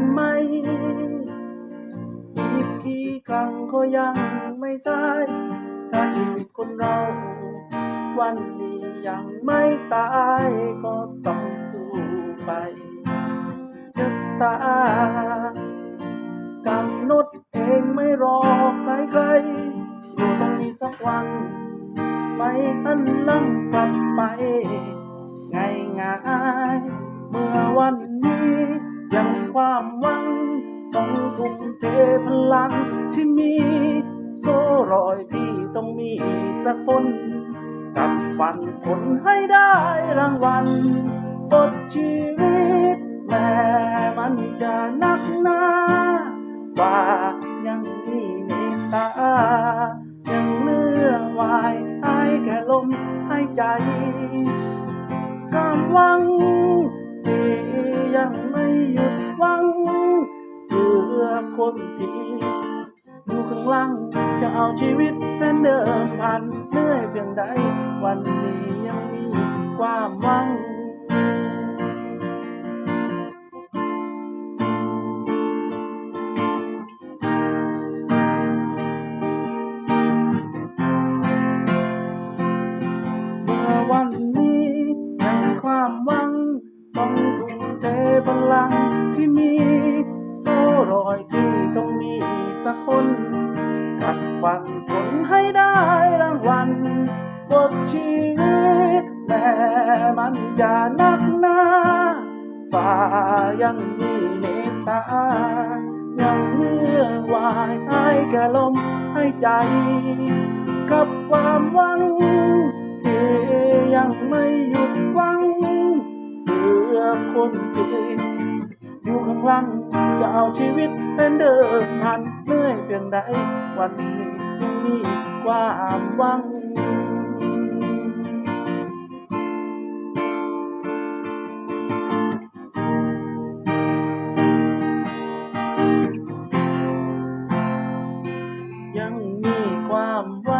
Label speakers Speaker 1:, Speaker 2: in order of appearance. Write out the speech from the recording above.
Speaker 1: ดิมไหมอีกกี่ครั้งก็ยังไม่สาย ถ้าชีวิตคนเรา วันนี้ยังไม่ตายก็ต้องสู้ไปจะตากำหนดเองไม่รอใครๆอยู่ต้องมีสักวัน ไม่หันลัง ความหวัง ต้องทุ่มเทพลังที่มี โซ่รอยที่ต้องมีสักคนกับฝันผลให้ได้รางวัลบทชีวิต แม้มันจะนักหนาว่ายังมีเมตตายังเหลือไว้ให้แค่ลมหายใจ ยังไม่หยุดหวังเพื่อคนที่อยู่ข้างหล่างจะเอาชีวิตเป็นเดิมพันเหนื่อยเพียงใด วันนี้ยังมีความหวัง สักคนกัดฟันผลให้ได้รางวัลบทชีวิตแม้มันจะหนักหนาฝ่ายังมีเมตตา ยังเมื่อวายให้แก่ลมใหายใจ กับความหวังที่ยังไม่หยุดหวังเพื่อคนที่อยู่ข้างห ลัง จะเอาชีวิตเป็นเดิมพันเมื่อยเพียงใด วันนี้ยังมีความหวังยังมีความหวัง